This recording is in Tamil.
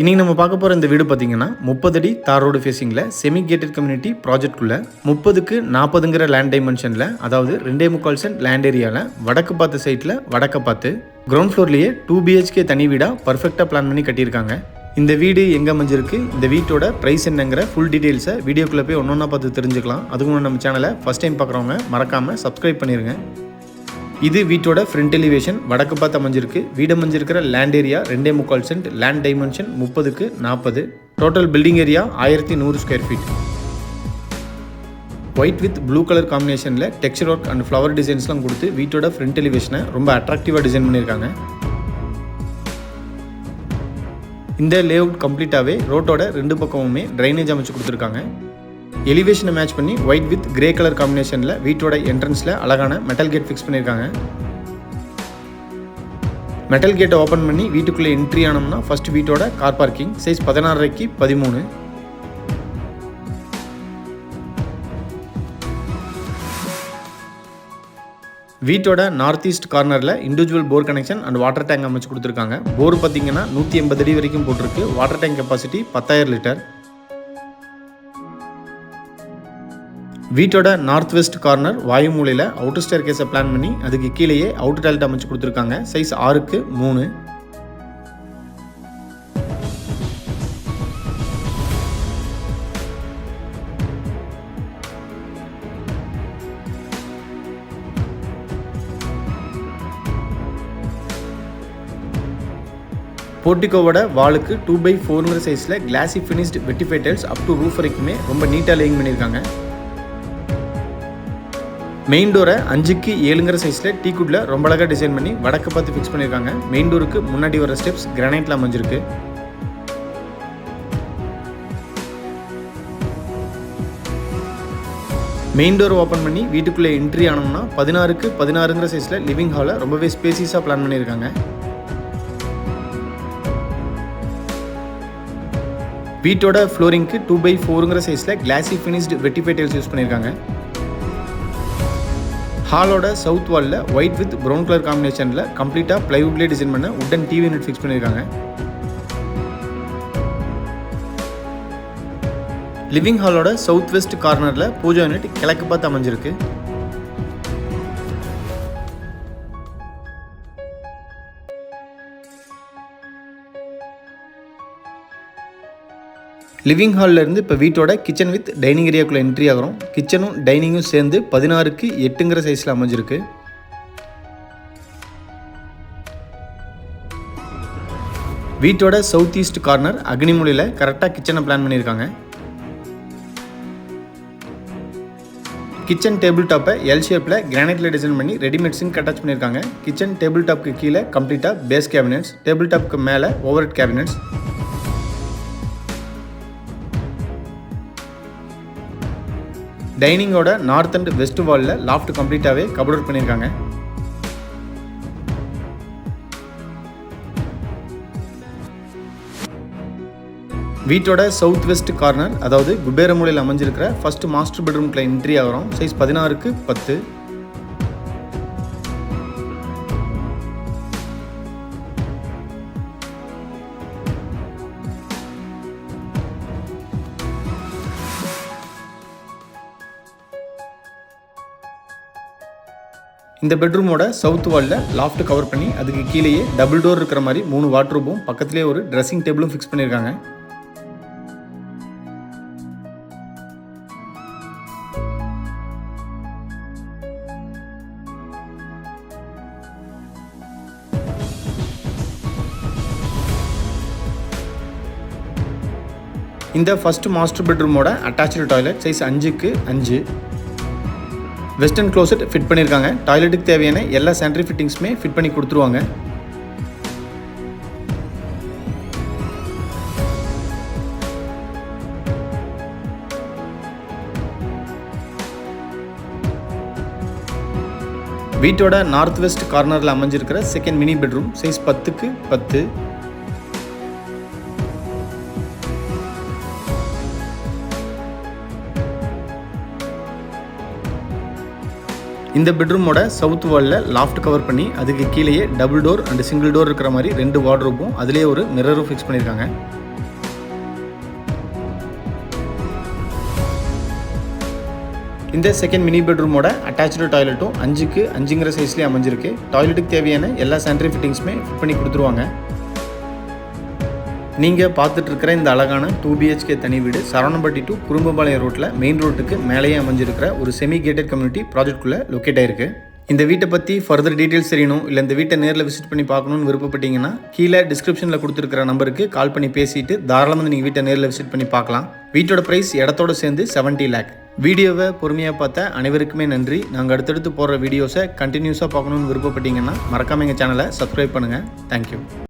இன்றைக்கி நம்ம பார்க்க போகிற இந்த வீடு பார்த்தீங்கன்னா முப்பது அடி தார் ரோடு ஃபேஸிங்கில் செமி கேட்டட் கம்யூனிட்டி ப்ராஜெக்ட்குள்ளே முப்பதுக்கு நாற்பதுங்கிற லேண்ட் டைமென்ஷனில் அதாவது ரெண்டே முக்கால் சென்ட் லேண்ட் ஏரியாவில் வடக்கு பார்த்த சைட்டில் வடக்க பார்த்து கிரவுண்ட் ஃப்ளோர்லேயே டூ பிஹெச்கே தனி வீடாக பர்ஃபெக்டாக பிளான் பண்ணி கட்டியிருக்காங்க. இந்த வீடு எங்கே அமைஞ்சிருக்கு இந்த வீட்டோட ப்ரைஸ் என்னங்கிற ஃபுல் டீட்டெயில்ஸை வீடியோக்குள்ளே போய் ஒன்று ஒன்றா பார்த்து தெரிஞ்சுக்கலாம். அதுக்கு முன்னாடி நம்ம சேனலை ஃபஸ்ட் டைம் பார்க்குறவங்க மறக்காமல் சப்ஸ்கிரைப் பண்ணிடுங்க இது வீட்டோட ஃப்ரண்ட் எலிவேஷன் வடக்கு பார்த்து அமைஞ்சிருக்கு வீடு அமைஞ்சிருக்கிற லேண்ட் ஏரியா ரெண்டே முக்கால் சென்ட் லேண்ட் டைமென்ஷன் முப்பதுக்கு நாற்பது டோட்டல் பில்டிங் ஏரியா ஆயிரத்தி நூறு square feet white with blue colour காம்பினேஷனில் டெக்ஸ்டர் ஒர்க் அண்ட் ஃப்ளவர் டிசைன்ஸ்லாம் கொடுத்து வீட்டோட ஃப்ரண்ட் எலிவேஷனை ரொம்ப அட்ராக்டிவாக டிசைன் பண்ணியிருக்காங்க. இந்த லேஅவுட் கம்ப்ளீட்டாகவே ரோட்டோட ரெண்டு பக்கமுமே ட்ரைனேஜ் அமைச்சு கொடுத்துருக்காங்க. எலிவேஷனை மேட்ச் பண்ணி ஒயிட் வித் கிரே கலர் காம்பினேஷனில் வீட்டோட என்ட்ரன்ஸில் அழகான மெட்டல் கேட் ஃபிக்ஸ் பண்ணியிருக்காங்க. மெட்டல் கேட்டை ஓப்பன் பண்ணி வீட்டுக்குள்ளே என்ட்ரி ஆனோம்னா ஃபர்ஸ்ட் வீட்டோட கார் பார்க்கிங் சைஸ் பதினாறரைக்கு பதிமூணு. வீட்டோட நார்த் ஈஸ்ட் கார்னரில் individual bore connection and water tank அமைச்சு கொடுத்துருக்காங்க. போர் பார்த்தீங்கன்னா நூற்றி எண்பது அடி வரைக்கும் போட்டிருக்கு. வாட்டர் டேங்க் கெப்பாசிட்டி பத்தாயிரம் லிட்டர். வீட்டோட நார்த் வெஸ்ட் கார்னர் வாயு மூலையில் அவுட்டர் ஸ்டேர் கேஸை பிளான் பண்ணி அதுக்கு கீழேயே அவுட்டர் டாய்லெட் அமைச்சு கொடுத்துருக்காங்க. சைஸ் ஆறுக்கு மூணு. போர்ட்டிகோவோட வாலுக்கு டூ பை ஃபோர் சைஸில் glassy finished vitrified tiles up to roof வரைக்குமே ரொம்ப நீட்டாக லேயிங் பண்ணியிருக்காங்க. மெயின் டோரை அஞ்சுக்கு ஏழுங்கிற சைஸில் டீ குட்டில் ரொம்ப அழகாக டிசைன் பண்ணி வடக்கு பார்த்து ஃபிக்ஸ் பண்ணியிருக்காங்க மெயின் டோருக்கு முன்னாடி வர ஸ்டெப்ஸ் கிரானைட்டில் அமைஞ்சிருக்கு. மெயின் டோர் ஓப்பன் பண்ணி வீட்டுக்குள்ளே என்ட்ரி ஆனோம்னா பதினாறுக்கு பதினாறுங்கிற சைஸில் லிவிங் ஹாலை ரொம்பவே ஸ்பேசியஸாக பிளான் பண்ணியிருக்காங்க வீட்டோட ஃப்ளோரிங்க்கு டூ பை ஃபோருங்கிற சைஸில் glassy finished vitrified tiles use பண்ணியிருக்காங்க ஹாலோட சவுத் வாலில் ஒயிட் வித் ப்ரௌன் கலர் காம்பினேஷனில் கம்ப்ளீட்டாக ப்ளைவுட்லேயே டிசைன் பண்ண உட்டன் டிவி யூனிட் ஃபிக்ஸ் பண்ணியிருக்காங்க லிவிங் ஹாலோட சவுத் வெஸ்ட் கார்னரில் பூஜா யூனிட் கிழக்கு பார்த்து அமைஞ்சிருக்கு. லிவிங் ஹால்லேருந்து இருந்து இப்போ வீட்டோட கிச்சன் வித் டைனிங் ஏரியாக்குள்ளே என்ட்ரி ஆகிறோம். கிச்சனும் டைனிங்கும் சேர்ந்து பதினாறுக்கு எட்டுங்கிற சைஸில் அமைஞ்சிருக்கு. வீட்டோட சவுத் ஈஸ்ட் கார்னர் அக்னிமொழியில் கரெக்டாக கிச்சனை பிளான் பண்ணியிருக்காங்க. கிச்சன் டேபிள் டாப்பை எல் ஷேப்பில் கிரானைட்டில் டிசைன் பண்ணி ரெடிமேட் சிங்க் அட்டாச் பண்ணியிருக்காங்க. கிச்சன் டேபிள் டாப்க்கு கீழே கம்ப்ளீட்டாக பேஸ் கேபினெட்ஸ் டேபிள் டாப்க்கு மேலே ஓவர் கேபினெட்ஸ் டைனிங்கோட நார்த் அண்ட் வெஸ்ட் வாலில் லாஃப்ட் கம்ப்ளீட்டாகவே கபோர்ட் பண்ணியிருக்காங்க. வீட்டோட சவுத் வெஸ்ட் கார்னர் அதாவது குபேரமூலையில் அமைஞ்சிருக்கிற ஃபர்ஸ்ட் மாஸ்டர் பெட்ரூம்குள்ள என்ட்ரி ஆகிறோம். சைஸ் பதினாறுக்கு பத்து. இந்த பெட்ரூமோட சவுத் வாலில் லாஃப்ட் கவர் பண்ணி அதுக்கு கீழேயே டபுள் டோர் இருக்கிற மாதிரி மூணு வாட்ரூப்பும் பக்கத்துலேயே ஒரு ட்ரெஸ்ஸிங் டேபிளும் ஃபிக்ஸ் பண்ணியிருக்காங்க. இந்த ஃபஸ்ட் மாஸ்டர் பெட்ரூமோட அட்டாச்சு டாய்லெட் சைஸ் அஞ்சுக்கு அஞ்சு. வெஸ்டர்ன் க்ளோசெட் ஃபிட் பண்ணியிருக்காங்க டாய்லெட்டுக்கு தேவையான எல்லா சானிட்டரி ஃபிட்டிங்ஸுமே ஃபிட் பண்ணி கொடுத்துருவாங்க. வீட்டோட நார்த் வெஸ்ட் கார்னரில் அமைஞ்சிருக்கிற செகண்ட் மினி பெட்ரூம் சைஸ் பத்துக்கு பத்து. இந்த பெட்ரூமோட சவுத் வாலில் லாஃப்ட் கவர் பண்ணி அதுக்கு கீழேயே double door and single door இருக்கிற மாதிரி ரெண்டு வார்ட்ரூப்பும் அதிலே ஒரு மிரரும் ஃபிக்ஸ் பண்ணியிருக்காங்க. இந்த செகண்ட் மினி பெட்ரூமோட அட்டாச்சு டாய்லெட்டும் அஞ்சுக்கு அஞ்சுங்கிற சைஸ்லேயே அமைஞ்சிருக்கு. டாய்லெட்டுக்கு தேவையான எல்லா சானிடரி ஃபிட்டிங்ஸுமே ஃபிட் பண்ணி கொடுத்துருவாங்க. நீங்கள் பார்த்துட்டு இருக்கிற இந்த அழகான டூ பிஹெச்கே தனி வீடு சரவணம்பட்டி டு குறும்பபாளையம் ரோட்டில் மெயின் ரோட்டுக்கு மேலேயே அமைஞ்சிருக்கிற ஒரு செமி கேட்டட் கம்யூனிட்டி ப்ராஜெக்ட்குள்ளே லொக்கேட் ஆயிருக்கு. இந்த வீட்டை பற்றி ஃபர்தர் டீட்டெயில்ஸ் தெரியணும் இல்லை இந்த வீட்டை நேரில் விசிட் பண்ணி பார்க்கணும்னு விருப்பப்பட்டீங்கன்னா கீழே டிஸ்கிரிப்ஷனில் கொடுத்துருக்கிற நம்பருக்கு கால் பண்ணி பேசிட்டு தாராளமாக நீங்கள் வீட்டை நேரில் விசிட் பண்ணி பார்க்கலாம். வீட்டோட ப்ரைஸ் இடத்தோட சேர்ந்து 70 லேக் வீடியோவை பொறுமையாக பார்த்த அனைவருக்குமே நன்றி. நாங்கள் அடுத்தடுத்து போடுற வீடியோஸை கண்டினியூஸாக பார்க்கணுன்னு விருப்பப்பட்டீங்கன்னா மறக்காம எங்கள் சேனலை சப்ஸ்கிரைப் பண்ணுங்கள் தேங்க்யூ